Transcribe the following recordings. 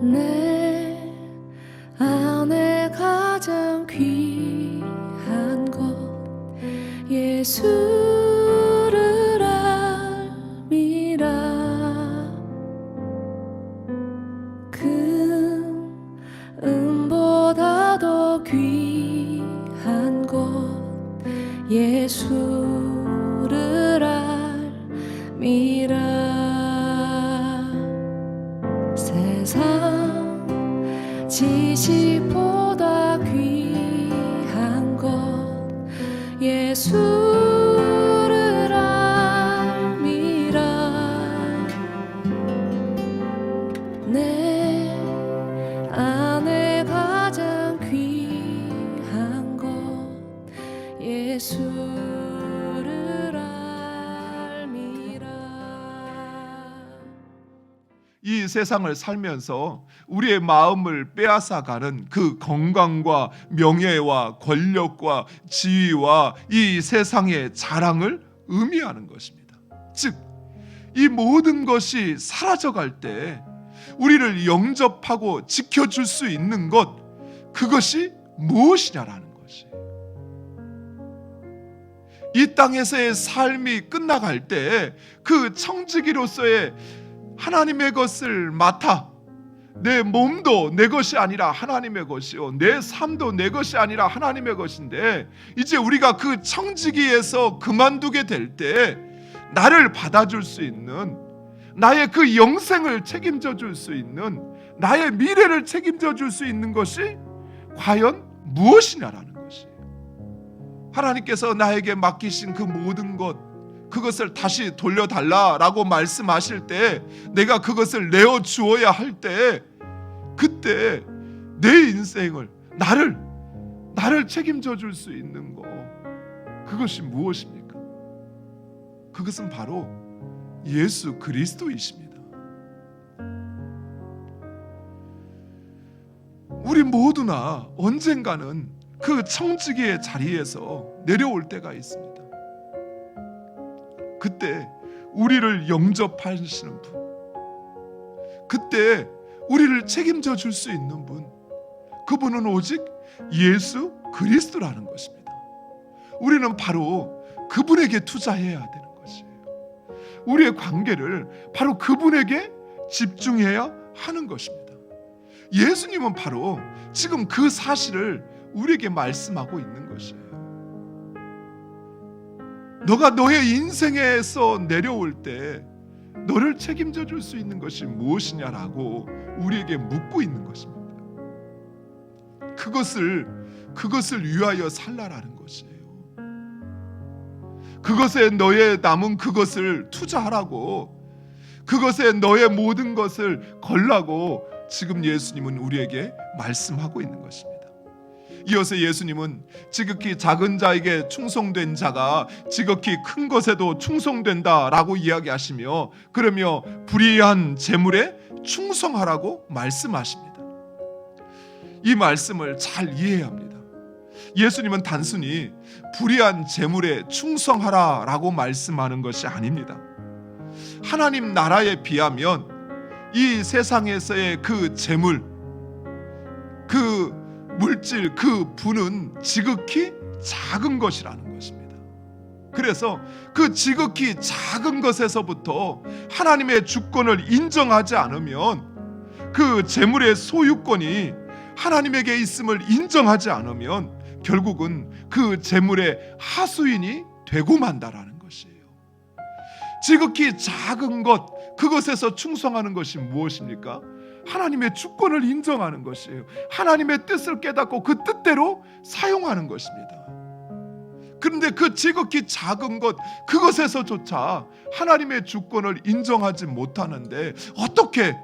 내 안에 가장 귀한 것 예수를 알미라. 금 은보다 더 귀한 것 예수를 알미라 이 세상을 살면서 우리의 마음을 빼앗아가는 그 건강과 명예와 권력과 지위와 이 세상의 자랑을 의미하는 것입니다. 즉, 이 모든 것이 사라져갈 때 우리를 영접하고 지켜줄 수 있는 것, 그것이 무엇이냐라는 것이. 이 땅에서의 삶이 끝나갈 때 그 청지기로서의 하나님의 것을 맡아 내 몸도 내 것이 아니라 하나님의 것이요 내 삶도 내 것이 아니라 하나님의 것인데 이제 우리가 그 청지기에서 그만두게 될 때 나를 받아줄 수 있는 나의 그 영생을 책임져 줄 수 있는 나의 미래를 책임져 줄 수 있는 것이 과연 무엇이냐라는 것이에요. 하나님께서 나에게 맡기신 그 모든 것 그것을 다시 돌려달라라고 말씀하실 때 내가 그것을 내어 주어야 할 때 그때 내 인생을 나를 나를 책임져 줄 수 있는 거 그것이 무엇입니까? 그것은 바로 예수 그리스도이십니다. 우리 모두나 언젠가는 그 청지기의 자리에서 내려올 때가 있습니다. 그때 우리를 영접하시는 분, 그때 우리를 책임져 줄 수 있는 분, 그분은 오직 예수 그리스도라는 것입니다. 우리는 바로 그분에게 투자해야 되는 것이에요. 우리의 관계를 바로 그분에게 집중해야 하는 것입니다. 예수님은 바로 지금 그 사실을 우리에게 말씀하고 있는 것이에요. 너가 너의 인생에서 내려올 때 너를 책임져 줄 수 있는 것이 무엇이냐라고 우리에게 묻고 있는 것입니다. 그것을 그것을 위하여 살라라는 것이에요. 그것에 너의 남은 그것을 투자하라고 그것에 너의 모든 것을 걸라고 지금 예수님은 우리에게 말씀하고 있는 것입니다. 이어서 예수님은 지극히 작은 자에게 충성된 자가 지극히 큰 것에도 충성된다라고 이야기하시며 그러며 불의한 재물에 충성하라고 말씀하십니다. 이 말씀을 잘 이해해야 합니다. 예수님은 단순히 불의한 재물에 충성하라라고 말씀하는 것이 아닙니다. 하나님 나라에 비하면 이 세상에서의 그 재물 그 물질 그 부는 지극히 작은 것이라는 것입니다. 그래서 그 지극히 작은 것에서부터 하나님의 주권을 인정하지 않으면 그 재물의 소유권이 하나님에게 있음을 인정하지 않으면 결국은 그 재물의 하수인이 되고 만다라는 것이에요. 지극히 작은 것 그것에서 충성하는 것이 무엇입니까? 하나님의 주권을 인정하는 것이에요. 하나님의 뜻을 깨닫고 그 뜻대로 사용하는 것입니다. 그런데 그 지극히 작은 것 그것에서조차 하나님의 주권을 인정하지 못하는데 어떻게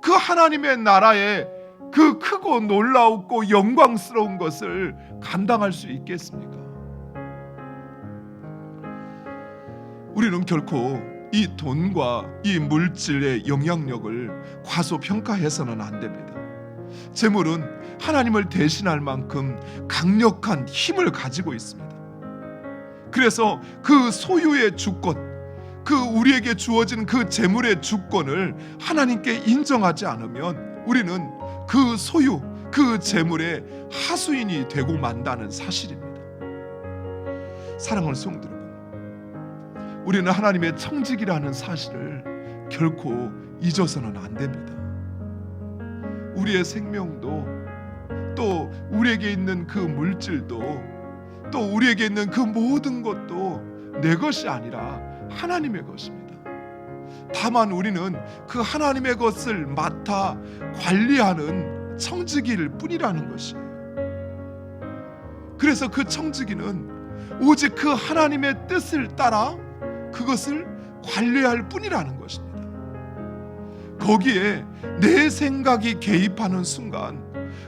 그 하나님의 나라에 그 크고 놀라웠고 영광스러운 것을 감당할 수 있겠습니까? 우리는 결코 이 돈과 이 물질의 영향력을 과소평가해서는 안 됩니다. 재물은 하나님을 대신할 만큼 강력한 힘을 가지고 있습니다. 그래서 그 소유의 주권, 그 우리에게 주어진 그 재물의 주권을 하나님께 인정하지 않으면 우리는 그 소유, 그 재물의 하수인이 되고 만다는 사실입니다. 사랑하는 여러분, 우리는 하나님의 청직이라는 사실을 결코 잊어서는 안 됩니다. 우리의 생명도 또 우리에게 있는 그 물질도 또 우리에게 있는 그 모든 것도 내 것이 아니라 하나님의 것입니다. 다만 우리는 그 하나님의 것을 맡아 관리하는 청지기일 뿐이라는 것이에요. 그래서 그 청지기는 오직 그 하나님의 뜻을 따라 그것을 관리할 뿐이라는 것입니다. 거기에 내 생각이 개입하는 순간,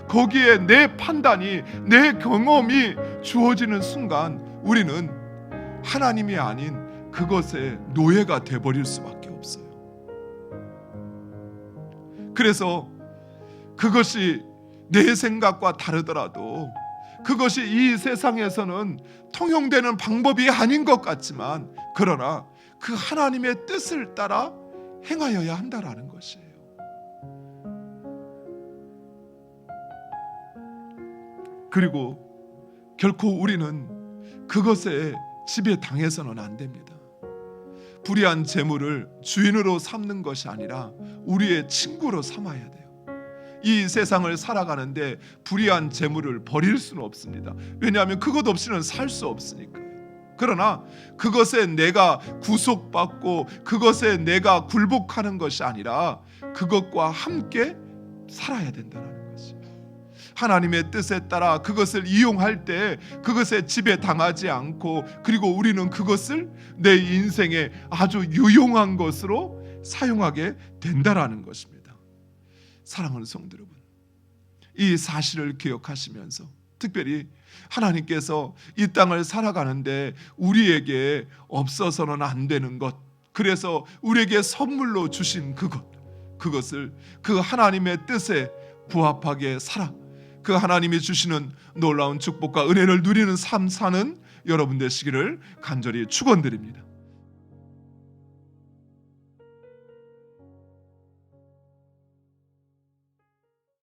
거기에 내 판단이, 내 경험이 주어지는 순간, 우리는 하나님이 아닌 그것의 노예가 돼버릴 수밖에 없어요. 그래서 그것이 내 생각과 다르더라도 그것이 이 세상에서는 통용되는 방법이 아닌 것 같지만 그러나 그 하나님의 뜻을 따라 행하여야 한다라는 것이에요. 그리고 결코 우리는 그것에 지배 당해서는 안 됩니다. 불의한 재물을 주인으로 삼는 것이 아니라 우리의 친구로 삼아야 돼요. 이 세상을 살아가는데 불의한 재물을 버릴 수는 없습니다. 왜냐하면 그것 없이는 살 수 없으니까요. 그러나 그것에 내가 구속받고 그것에 내가 굴복하는 것이 아니라 그것과 함께 살아야 된다는 것이에요. 하나님의 뜻에 따라 그것을 이용할 때 그것에 지배 당하지 않고 그리고 우리는 그것을 내 인생에 아주 유용한 것으로 사용하게 된다라는 것입니다. 사랑하는 성도 여러분, 이 사실을 기억하시면서 특별히 하나님께서 이 땅을 살아가는데 우리에게 없어서는 안 되는 것, 그래서 우리에게 선물로 주신 그것, 그것을 그 하나님의 뜻에 부합하게 살아 그 하나님이 주시는 놀라운 축복과 은혜를 누리는 삶 사는 여러분 되시기를 간절히 축원드립니다.